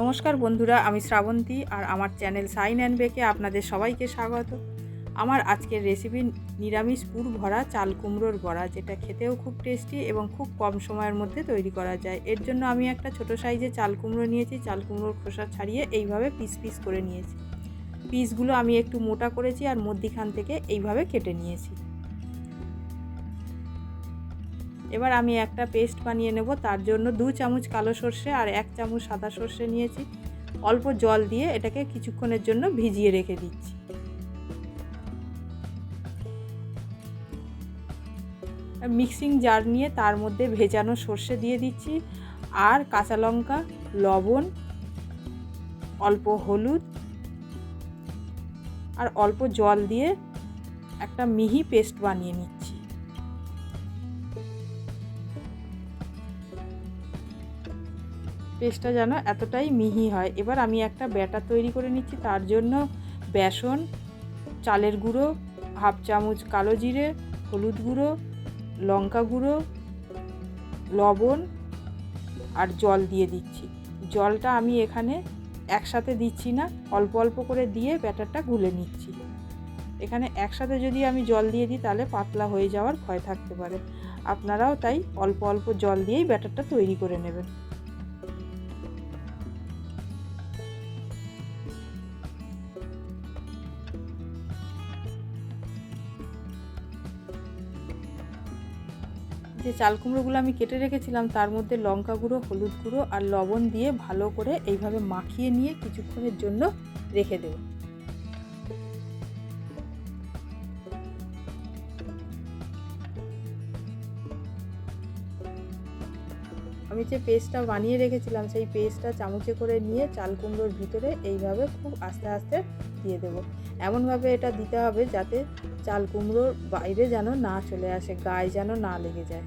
নমস্কার বন্ধুরা, আমি শ্রাবন্তী আর আমার চ্যানেল সাইন অ্যান্ড বেকে আপনাদের সবাইকে স্বাগত। আমার আজকের রেসিপি নিরামিষ পুর ভরা চাল কুমড়োর বড়া, যেটা খেতেও খুব টেস্টি এবং খুব কম সময়ের মধ্যে তৈরি করা যায়। এর জন্য আমি একটা ছোট সাইজে চাল কুমড়ো নিয়েছি, চাল কুমড়োর খোসা ছাড়িয়ে এইভাবে পিস পিস করে নিয়েছি। পিসগুলো আমি একটু মোটা করেছি আর মধ্যিখান থেকে এইভাবে কেটে নিয়েছি। এবার আমি একটা পেস্ট বানিয়ে নেব, তার জন্য দু চামচ কালো সর্ষে আর এক চামচ সাদা সর্ষে নিয়েছি। অল্প জল দিয়ে এটাকে কিছুক্ষণের জন্য ভিজিয়ে রেখে দিচ্ছি। মিক্সিং জার নিয়ে তার মধ্যে ভেজানো সর্ষে দিয়ে দিচ্ছি আর কাঁচা লঙ্কা, লবণ, অল্প হলুদ আর অল্প জল দিয়ে একটা মিহি পেস্ট বানিয়ে নিচ্ছি। পেস্টটা যেন এতটাই মিহি হয়। এবার আমি একটা ব্যাটার তৈরি করে নিচ্ছি, তার জন্য বেসন, চালের গুঁড়ো, হাফ চামচ কালো জিরে, হলুদ গুঁড়ো, লঙ্কা গুঁড়ো, লবণ আর জল দিয়ে দিচ্ছি। জলটা আমি এখানে একসাথে দিচ্ছি না, অল্প অল্প করে দিয়ে ব্যাটারটা গুলে নিচ্ছি। এখানে একসাথে যদি আমি জল দিয়ে দিই, তাহলে পাতলা হয়ে যাওয়ার ভয় থাকতে পারে। আপনারাও তাই অল্প অল্প জল দিয়েই ব্যাটারটা তৈরি করে নেবেন। যে চাল কুমড়োগুলো আমি কেটে রেখেছিলাম, তার মধ্যে লঙ্কা গুঁড়ো, হলুদ গুঁড়ো আর লবণ দিয়ে ভালো করে এইভাবে মাখিয়ে নিয়ে কিছুক্ষণের জন্য রেখে দেব। আমি যে পেস্টটা বানিয়ে রেখেছিলাম, সেই পেস্টটা চামচে করে নিয়ে চাল কুমড়োর ভিতরে এইভাবে খুব আস্তে আস্তে দিয়ে দেবো। এমনভাবে এটা দিতে হবে যাতে চাল কুমড়োর বাইরে যেন না চলে আসে, গায়ে যেন না লেগে যায়।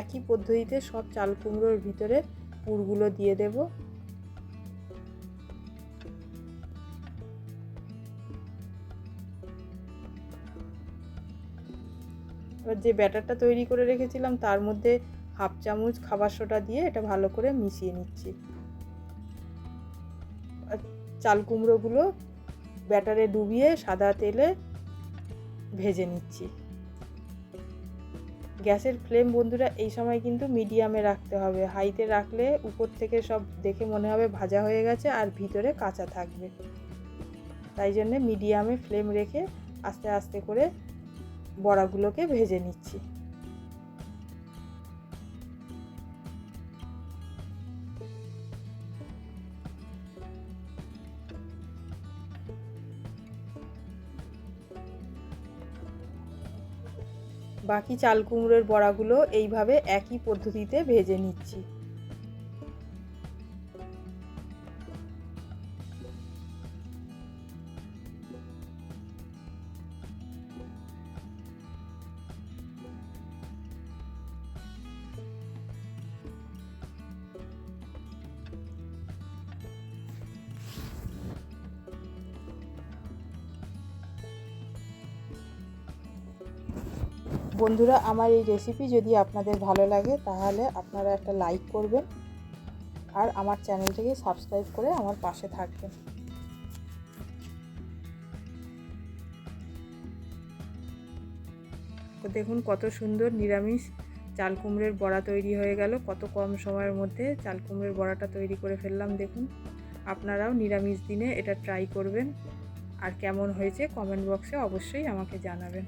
একই পদ্ধতিতে সব চাল কুমড়োর ভিতরে পুরগুলো দিয়ে দেব। এবার যে ব্যাটারটা তৈরি করে রেখেছিলাম, তার মধ্যে হাফ চামচ খাবার সোটা দিয়ে এটা ভালো করে মিশিয়ে নিচ্ছি। চাল কুমড়োগুলো ব্যাটারে ডুবিয়ে সাদা তেলে ভেজে নিচ্ছি। গ্যাসের ফ্লেম বন্ধুরা, এই সময় কিন্তু মিডিয়ামে রাখতে হবে। হাইতে রাখলে উপর থেকে সব দেখে মনে হবে ভাজা হয়ে গেছে আর ভিতরে কাঁচা থাকবে। তাই জন্যে মিডিয়ামে ফ্লেম রেখে আস্তে আস্তে করে বড়াগুলোকে ভেজে নিচ্ছি। বাকি চাল কুমড়োর বড়াগুলো এইভাবে একই পদ্ধতিতে ভেজে নিচ্ছি। বন্ধুরা, আমার এই রেসিপি যদি আপনাদের ভালো লাগে, তাহলে আপনারা একটা লাইক করবেন আর আমার চ্যানেলটিকে সাবস্ক্রাইব করে আমার পাশে থাকবেন। তো দেখুন কত সুন্দর নিরামিষ চাল কুমড়োর বড়া তৈরি হয়ে গেল। কত কম সময়ের মধ্যে চাল কুমড়োর বড়াটা তৈরি করে ফেললাম, দেখুন। আপনারাও নিরামিষ দিনে এটা ট্রাই করবেন। আর কেমন হয়েছে কমেন্ট বক্সে অবশ্যই আমাকে জানাবেন।